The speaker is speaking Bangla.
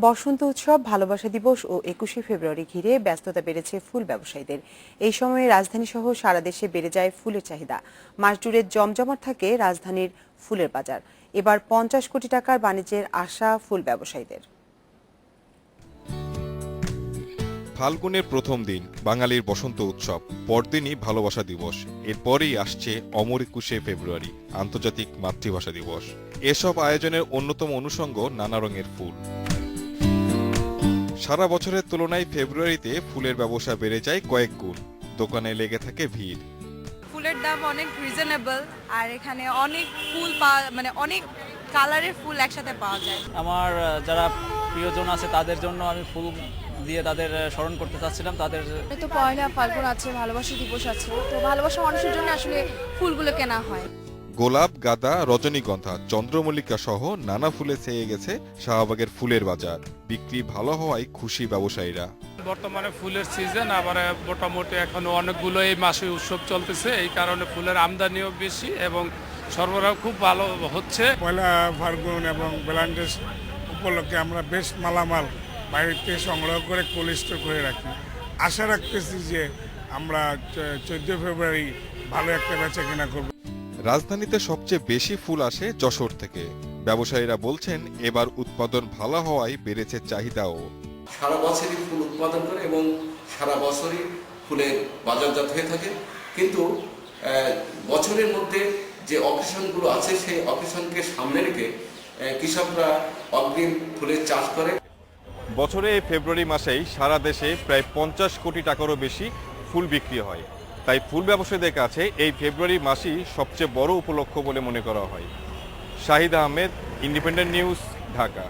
বসন্ত উৎসব, ভালোবাসা দিবস ও একুশে ফেব্রুয়ারি ঘিরে ব্যস্ততা বেড়েছে ফুল ব্যবসায়ীদের। এই সময়ে রাজধানী সহ সারা দেশে বেড়ে যায় ফুলের চাহিদা। মাস জুড়ে জমজমাট থাকে রাজধানীর ফুলের বাজার। এবার পঞ্চাশ কোটি টাকার বাণিজ্যের আশা ফুল ব্যবসায়ীদের। ফাল্গুনের প্রথম দিন, বাঙালির বসন্ত উৎসব, পরদিনই ভালোবাসা দিবস। এরপরেই আসছে অমর একুশে ফেব্রুয়ারি, আন্তর্জাতিক মাতৃভাষা দিবস। এসব আয়োজনের অন্যতম অনুষঙ্গ নানা রঙের ফুল। সারা বছরের তুলনায় ফেব্রুয়ারিতে ফুলের ব্যবসা বেড়ে যায় কয়েক গুণ। দোকানে লেগে থাকে ভিড়। ফুলের দাম অনেক রিজনেবল আর এখানে অনেক ফুল পাওয়া মানে অনেক কালারের ফুল একসাথে পাওয়া যায়। আমার যারা প্রিয়জন আছে তাদের জন্য আমি ফুল দিয়ে তাদের স্মরণ করতে চাচ্ছিলাম তাদের তো পয়লা ফাল্গুন আছে ভালোবাসা দিবস আছে তো ভালোবাসা মানুষের জন্য আসলে ফুলগুলো কেনা হয়। গোলাপ গাঁদা রজনীগন্ধা চন্দ্রমল্লিকা সহ নানা ফুলে ছেয়ে গেছে শাহবাগের ফুলের বাজার। বিক্রি ভালো হওয়ায় খুশি ব্যবসায়ীরা। বর্তমানে ফুলের সিজন আবার মোটামুটি এখন অনেকগুলো এই মাসে উৎসব চলতেছে। এই কারণে ফুলের আমদানিও বেশি এবং সরবরাহ খুব ভালো হচ্ছে। পয়লা ফাল্গুন এবং ভ্যালেন্টাইন্স উপলক্ষে আমরা বেশ মালামাল বাইরে সংগ্রহ করে কোল্ড স্টোর করে রাখি। আশা রাখতেছি যে আমরা চোদ্দ ফেব্রুয়ারি ভালো একটা বেচা কেনা করব। রাজধানীতে সবচেয়ে বেশি ফুল আসে যশোর থেকে। ব্যবসায়ীরা বলছেন এবার উৎপাদন ভালো হওয়ায় বেড়েছে চাহিদাও। সারা বছরই ফুল উৎপাদন করে এবং সারা বছরই ফুলের বাজারজাত হয়ে থাকে। কিন্তু বছরের মধ্যে যে অকেশনগুলো আছে সেই অকেশনকে সামনে রেখে কৃষকরা অগ্রিম ফুলের চাষ করে। বছরে ফেব্রুয়ারি মাসেই সারা দেশে প্রায় পঞ্চাশ কোটি টাকারও বেশি ফুল বিক্রি হয়। তাই ফুল ব্যবসায়ীদের কাছে এই ফেব্রুয়ারি মাসই সবচেয়ে বড় উপলক্ষ বলে মনে করা হয়। Shahid Ahmed independent news Dhaka.